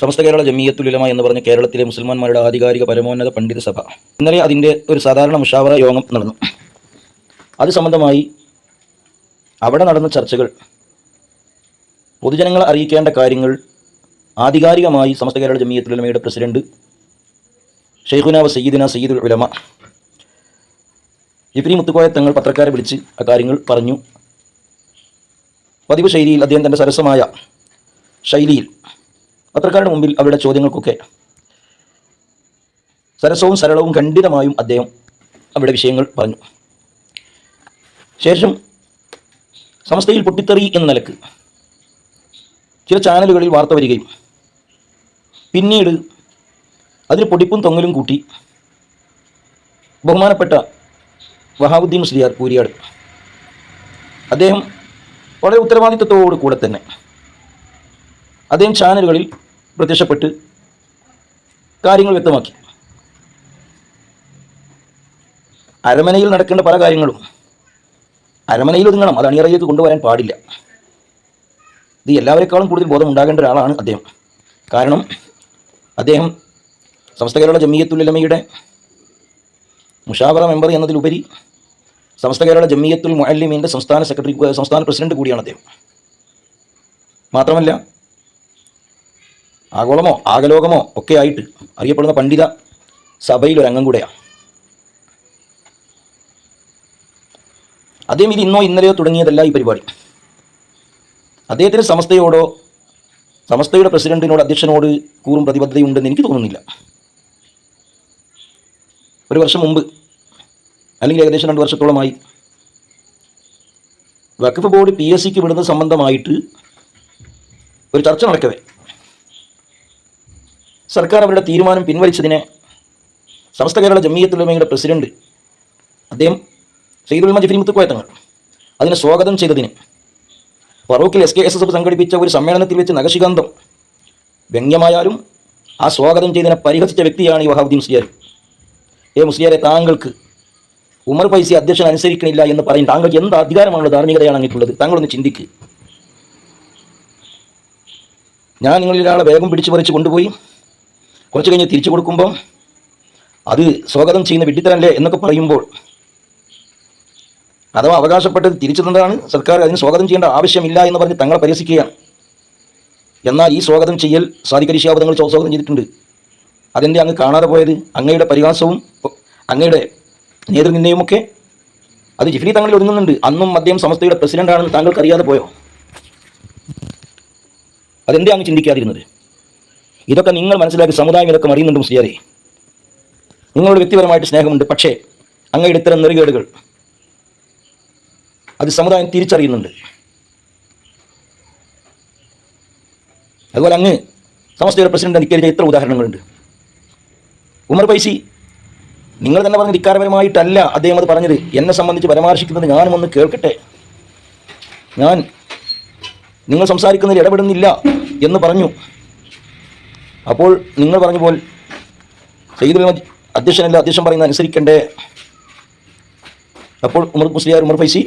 സമസ്ത കേരള ജമീയത്തുലമ എന്ന് പറഞ്ഞ കേരളത്തിലെ മുസൽമാന്മാരുടെ ആധികാരിക പരമോന്നത പണ്ഡിത സഭ. ഇന്നലെ അതിന്റെ ഒരു സാധാരണ മുഷാവറ യോഗം നടന്നു. അത് സംബന്ധമായി അവിടെ നടന്ന ചർച്ചകൾ പൊതുജനങ്ങളെ അറിയിക്കേണ്ട കാര്യങ്ങൾ ആധികാരികമായി സമസ്ത കേരള ജമീയത്തുലമയുടെ പ്രസിഡന്റ് ഷെയ്ഖുന വ സയ്യിദിന സയ്യിദുൽ ഉലമ ഇഫ്രി മുത്തുക്കോയ തങ്ങൾ പത്രക്കാരെ വിളിച്ച് ആ കാര്യങ്ങൾ പറഞ്ഞു. പതിവ് ശൈലിയിൽ അദ്ദേഹം തന്റെ സരസമായ ശൈലിയിൽ പത്രക്കാരുടെ മുമ്പിൽ അവരുടെ ചോദ്യങ്ങൾക്കൊക്കെ സരസവും സരളവും ഖണ്ഡിതമായും അദ്ദേഹം അവരുടെ വിഷയങ്ങൾ പറഞ്ഞു. ശേഷം സമസ്തയിൽ പൊട്ടിത്തെറി എന്ന നിലയ്ക്ക് ചില ചാനലുകളിൽ വാർത്ത വരികയും പിന്നീട് അതിന് പൊടിപ്പും തൊങ്ങലും കൂട്ടി ബഹുമാനപ്പെട്ട വഹാബുദ്ദീൻ മുസ്ലിയാർ കൂരിയാട് അദ്ദേഹം വളരെ ഉത്തരവാദിത്വത്തോടു കൂടെ തന്നെ അദ്ദേഹം ചാനലുകളിൽ പ്രത്യക്ഷപ്പെട്ട് കാര്യങ്ങൾ വ്യക്തമാക്കി. അരമനയിൽ നടക്കേണ്ട പല കാര്യങ്ങളും അരമനയിൽ ഒതുങ്ങണം. അത് അണിയറയിലേക്ക് കൊണ്ടുവരാൻ പാടില്ല. ഇത് എല്ലാവരെക്കാളും കൂടുതൽ ബോധം ഉണ്ടാകേണ്ട ഒരാളാണ് അദ്ദേഹം. കാരണം അദ്ദേഹം സമസ്ത കേരള ജമ്മിയത്തുല്ലമയുടെ മുഷാവറ മെമ്പർ എന്നതിലുപരി സമസ്ത കേരള ജമ്മിയത്തുൽ മൊഹല്ലിമീന്റെ സംസ്ഥാന സെക്രട്ടറി സംസ്ഥാന പ്രസിഡന്റ് കൂടിയാണ് അദ്ദേഹം. മാത്രമല്ല ആഗോളമോ ആകലോകമോ ഒക്കെ ആയിട്ട് അറിയപ്പെടുന്ന പണ്ഡിത അംഗം കൂടെയാണ് അദ്ദേഹം ഇത് ഇന്നോ ഇന്നലെയോ തുടങ്ങിയതല്ല ഈ പരിപാടി. അദ്ദേഹത്തിന് സമസ്തയോടോ സമസ്തയുടെ പ്രസിഡന്റിനോട് അധ്യക്ഷനോട് കൂറും പ്രതിബദ്ധതയുണ്ടെന്ന് എനിക്ക് തോന്നുന്നില്ല. ഒരു വർഷം മുമ്പ് അല്ലെങ്കിൽ ഏകദേശം രണ്ട് വർഷത്തോളമായി വഖഫ് ബോർഡ് പി എസ് സിക്ക് വിടുന്നത് സംബന്ധമായിട്ട് ഒരു ചർച്ച നടക്കവേ. സർക്കാർ അവരുടെ തീരുമാനം പിൻവലിച്ചതിനെ സമസ്ത കേരള ജമീയത്തുലമയുടെ പ്രസിഡന്റ് അദ്ദേഹം സെയ്ദുൽമ ജഫീൽ മുത്തുക്കോയത്തങ്ങൾ അതിനെ സ്വാഗതം ചെയ്തതിന് ഫറൂഖിൽ S K S S F സംഘടിപ്പിച്ച ഒരു സമ്മേളനത്തിൽ വെച്ച് നഖശികാന്തം വ്യംഗ്യമായാലും ആ സ്വാഗതം ചെയ്തതിനെ പരിഹസിച്ച വ്യക്തിയാണ് ഈ വഹാബുദ്ദീൻ മുസ്ലിയാർ. ഏ മുസ്ലിയാരെ താങ്കൾക്ക് ഉമർ പൈസ അധ്യക്ഷൻ അനുസരിക്കണില്ല എന്ന് പറയും താങ്കൾക്ക് എന്ത് അധികാരമാണുള്ള ധാർമ്മികതയാണ് അങ്ങനെയുള്ളത് താങ്കളൊന്ന് ചിന്തിക്ക്. ഞാൻ നിങ്ങളിലൊരാളെ വേഗം പിടിച്ചു പറിച്ച് കൊണ്ടുപോയി കുറച്ച് കഴിഞ്ഞ് തിരിച്ചു കൊടുക്കുമ്പം അത് സ്വാഗതം ചെയ്യുന്ന വെട്ടിത്തരല്ലേ എന്നൊക്കെ പറയുമ്പോൾ അഥവാ അവകാശപ്പെട്ടത് തിരിച്ചു തന്നതാണ് സർക്കാർ അതിന് സ്വാഗതം ചെയ്യേണ്ട ആവശ്യമില്ല എന്ന് പറഞ്ഞ് തങ്ങളെ പരിഹസിക്കുകയാണ്. എന്നാൽ ഈ സ്വാഗതം ചെയ്യൽ സാധിക്കരി ശാബദങ്ങൾ സ്വാഗതം ചെയ്തിട്ടുണ്ട്. അതിന്റെ അങ്ങ് കാണാതെ പോയത്? അങ്ങയുടെ പരിഹാസവും അങ്ങയുടെ നേതൃനിന്ദയുമൊക്കെ അത് ജിഫ്രി തങ്ങളിൽ ഒതുങ്ങുന്നുണ്ട്. അന്നും അദ്ദേഹം സമസ്തയുടെ പ്രസിഡന്റാണെന്ന് താങ്കൾക്ക് അറിയാതെ പോയോ? അതെന്തേ അങ്ങ് ചിന്തിക്കാതിരുന്നത്? ഇതൊക്കെ നിങ്ങൾ മനസ്സിലാക്കി സമുദായം ഇതൊക്കെ അറിയുന്നുണ്ട് മുസ്ലിയാരെ. നിങ്ങളോട് വ്യക്തിപരമായിട്ട് സ്നേഹമുണ്ട് പക്ഷേ അങ്ങയുടെ ഇത്തരം നെറികേടുകൾ അത് സമുദായം തിരിച്ചറിയുന്നുണ്ട്. അതുപോലെ അങ്ങ് സമസ്തയുടെ പ്രസിഡന്റ് ധിക്കരിച്ച ഇത്ര ഉദാഹരണങ്ങളുണ്ട്. ഉമർ പൈസി നിങ്ങൾ തന്നെ പറഞ്ഞ ധിക്കാരപരമായിട്ടല്ല അദ്ദേഹം അത് പറഞ്ഞത്. എന്നെ സംബന്ധിച്ച് പരാമർശിക്കുന്നത് ഞാനും ഒന്ന് കേൾക്കട്ടെ. ഞാൻ നിങ്ങൾ സംസാരിക്കുന്നതിൽ ഇടപെടുന്നില്ല എന്ന് പറഞ്ഞു. അപ്പോൾ നിങ്ങൾ പറഞ്ഞ പോൽ സയ്യിദ് മുഹമ്മദ് അധ്യക്ഷനല്ല അധ്യക്ഷൻ പറയുന്നത് അനുസരിക്കണ്ടേ? അപ്പോൾ ഉമർ മുസ്ലിയാർ ഉമർ ഫൈസി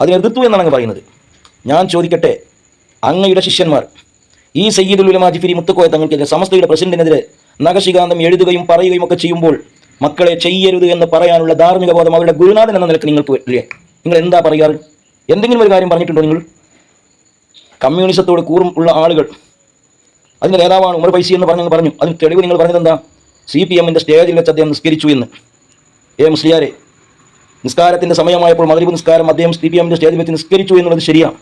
അതിനെ എതിർത്തു എന്നാണ് അങ്ങ് പറയുന്നത്. ഞാൻ ചോദിക്കട്ടെ അങ്ങയുടെ ശിഷ്യന്മാർ ഈ സയ്യിദുൽ ഉലമ ജിഫിരി മുത്തുക്കോയ തങ്ങൾക്കെതിരെ സമസ്തയുടെ പ്രസിഡന്റിനെതിരെ നഗശികാന്തം എഴുതുകയും പറയുകയും ഒക്കെ ചെയ്യുമ്പോൾ മക്കളെ ചെയ്യരുത് എന്ന് പറയാനുള്ള ധാർമ്മിക ബോധം അവരുടെ ഗുരുനാഥൻ എന്ന നിലയ്ക്ക് നിങ്ങൾക്ക് ഇല്ലേ? നിങ്ങൾ എന്താ പറയാറ്? എന്തെങ്കിലും ഒരു കാര്യം പറഞ്ഞിട്ടുണ്ടോ നിങ്ങൾ? കമ്മ്യൂണിസത്തോട് കൂറും ഉള്ള ആളുകൾ അതിന്റെ നേതാവാണ് ഉമർ പൈസി എന്ന് പറഞ്ഞു പറഞ്ഞു. അതിന് തെളിവ് നിങ്ങൾ പറഞ്ഞതെന്താ സി പി എമ്മിന്റെ സ്റ്റേജിൽ വെച്ച് അദ്ദേഹം നിസ്കരിച്ചു എന്ന്. എ മുസ്ലിയാരെ നിസ്കാരത്തിന്റെ സമയമായപ്പോൾ മകരീബ് നിസ്കാരം അദ്ദേഹം സി പി എമ്മിന്റെ സ്റ്റേജിൽ വെച്ച് നിസ്കരിച്ചു എന്നുള്ളത് ശരിയാണ്